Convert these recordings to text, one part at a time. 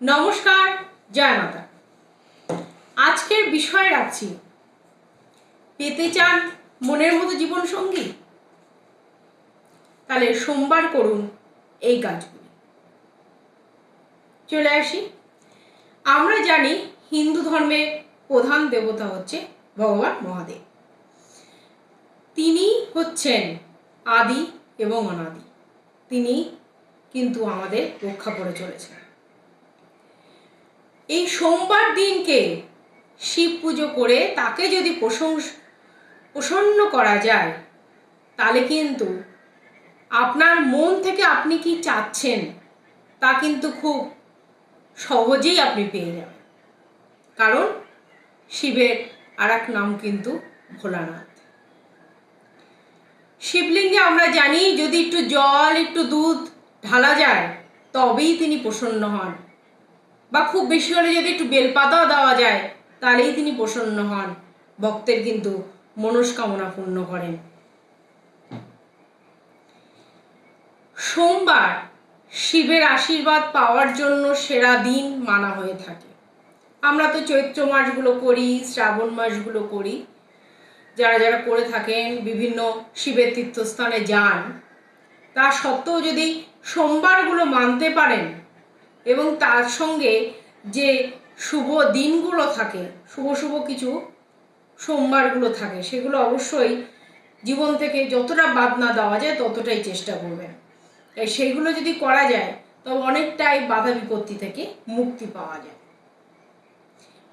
নমস্কার জয় মাতা আজকের বিষয় রাখছি, পেতে চান মনের মতো জীবন সঙ্গী তাহলে সোমবার করুন এই কাজগুলি চলে আসি। আমরা জানি হিন্দু ধর্মের প্রধান দেবতা হচ্ছে ভগবান মহাদেব। তিনি হচ্ছেন আদি এবং অনাদি। তিনি কিন্তু আমাদের রক্ষা করে চলেছেন। এই সোমবার দিনকে শিব পুজো করে তাকে যদি প্রশংস প্রসন্ন করা যায়, তাহলে কিন্তু আপনার মন থেকে আপনি কি চাচ্ছেন, তা কিন্তু খুব সহজেই আপনি পেয়ে যাবেন। কারণ শিবের আর এক নাম কিন্তু ভোলানাথ। শিবলিঙ্গে আমরা জানি যদি একটু জল, একটু দুধ ঢালা যায়, তবেই তিনি প্রসন্ন হন। বা খুব বেশি হলে যদি একটু বেলপাতাও দেওয়া যায়, তাহলেই তিনি প্রসন্ন হন। ভক্তের কিন্তু মনস্কামনা পূর্ণ করেন। সোমবার শিবের আশীর্বাদ পাওয়ার জন্য সেরা দিন মানা হয়ে থাকে। আমরা তো চৈত্র মাসগুলো করি, শ্রাবণ মাসগুলো করি। যারা যারা করে থাকেন, বিভিন্ন শিবের তীর্থস্থানে যান, তা সত্ত্বেও যদি সোমবারগুলো মানতে পারেন এবং তার সঙ্গে যে শুভ দিনগুলো থাকে, শুভ শুভ কিছু সোমবারগুলো থাকে, সেগুলো অবশ্যই জীবন থেকে যতটা বাদ না দেওয়া যায় ততটাই চেষ্টা করবেন। তাই সেইগুলো যদি করা যায়, তবে অনেকটাই বাধা বিপত্তি থেকে মুক্তি পাওয়া যায়।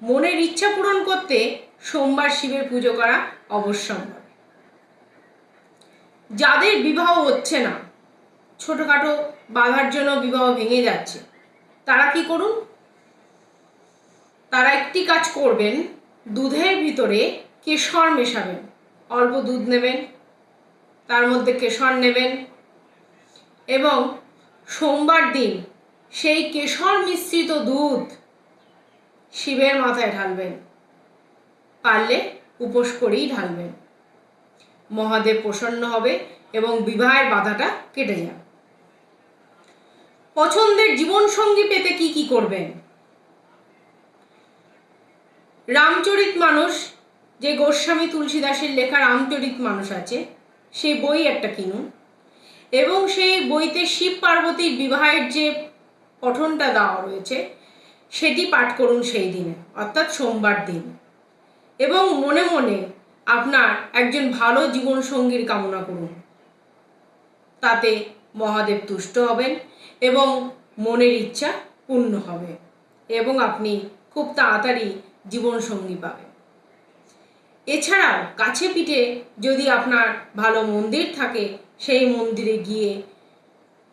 মনের ইচ্ছা পূরণ করতে সোমবার শিবের পুজো করা অবশ্যম্ভাবী। যাদের বিবাহ হচ্ছে না, ছোটোখাটো বাধার জন্য বিবাহ ভেঙে যাচ্ছে তারা কি করুন? তারা একটি কাজ করবেন, দুধের ভিতরে কেশর মেশাবেন। অল্প দুধ নেবেন, তার মধ্যে কেশর নেবেন এবং সোমবার দিন সেই কেশর মিশ্রিত দুধ শিবের মাথায় ঢালবেন। পারলে উপোস করেই ঢালবেন। মহাদেব প্রসন্ন হবে এবং বিবাহের বাধাটা কেটে যাবে। পছন্দের জীবনসঙ্গী করবেন? রামচরিত মানুষ, যে গোস্বামী তুলসীদাসের লেখা রামচরিত মানুষ আছে সেই বই একটা কিনুন। এবং সেই বইতে শিব পার্বতীর বিবাহের যে পঠনটা দেওয়া রয়েছে, সেটি পাঠ করুন সেই দিনে, অর্থাৎ সোমবার দিন। এবং মনে মনে আপনার একজন ভালো জীবনসঙ্গীর কামনা করুন। তাতে মহাদেব তুষ্ট হবেন এবং মনের ইচ্ছা পূর্ণ হবে এবং আপনি খুব তাড়াতাড়ি জীবনসঙ্গী পাবেন। এছাড়াও কাছে পিঠে যদি আপনার ভালো মন্দির থাকে, সেই মন্দিরে গিয়ে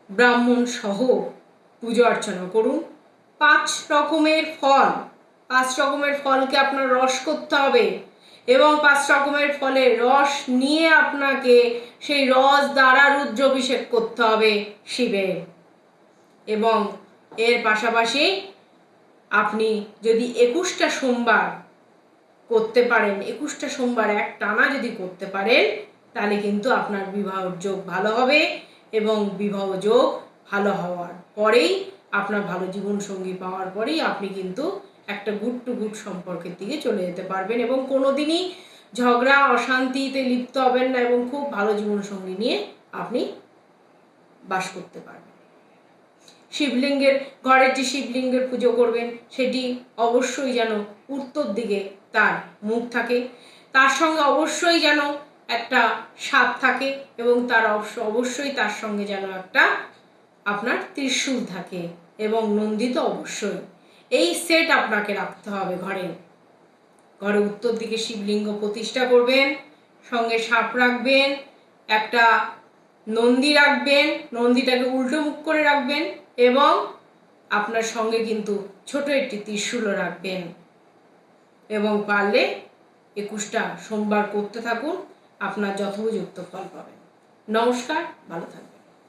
ব্রাহ্মণ সহ পুজো অর্চনা করুন। পাঁচ রকমের ফল, পাঁচ রকমের ফলকে আপনার রস করতে হবে এবং পাঁচ রকমের ফলের রস নিয়ে আপনাকে সেই রস দ্বারা রুদ্রাভিষেক করতে হবে শিবের। এবং এর পাশাপাশি আপনি যদি একুশটা সোমবার করতে পারেন, একুশটা সোমবার এক টানা যদি করতে পারেন, তাহলে কিন্তু আপনার বিবাহ যোগ ভালো হবে এবং বিবাহ যোগ ভালো হওয়ার পরেই আপনার ভালো জীবনসঙ্গী পাওয়ার পরেই আপনি কিন্তু একটা গুড টু গুড সম্পর্কের দিকে চলে যেতে পারবেন এবং কোনো দিনই ঝগড়া, অশান্তিতে লিপ্ত হবেন না এবং খুব ভালো জীবনসঙ্গী নিয়ে আপনি বাস করতে পারবেন। শিবলিঙ্গের, ঘরের যে শিবলিঙ্গের পুজো করবেন, সেটি অবশ্যই যেন উত্তর দিকে তার মুখ থাকে। তার সঙ্গে অবশ্যই যেন একটা সাপ থাকে এবং তার অবশ্যই তার সঙ্গে যেন একটা আপনার ত্রিশূল থাকে এবং নন্দিত অবশ্যই। এই সেট আপনাকে রাখতে হবে ঘরে। ঘরে উত্তর দিকে শিবলিঙ্গ প্রতিষ্ঠা করবেন, সঙ্গে সাপ রাখবেন, একটা নন্দী রাখবেন, নন্দীটাকে উল্টো মুখ করে রাখবেন। এবং আপনার সঙ্গে কিন্তু ছোট একটি ত্রিশূলও রাখবেন। এবং পারলে একুশটা সোমবার করতে থাকুন, আপনার যথোপযুক্ত ফল পাবেন। নমস্কার, ভালো থাকবেন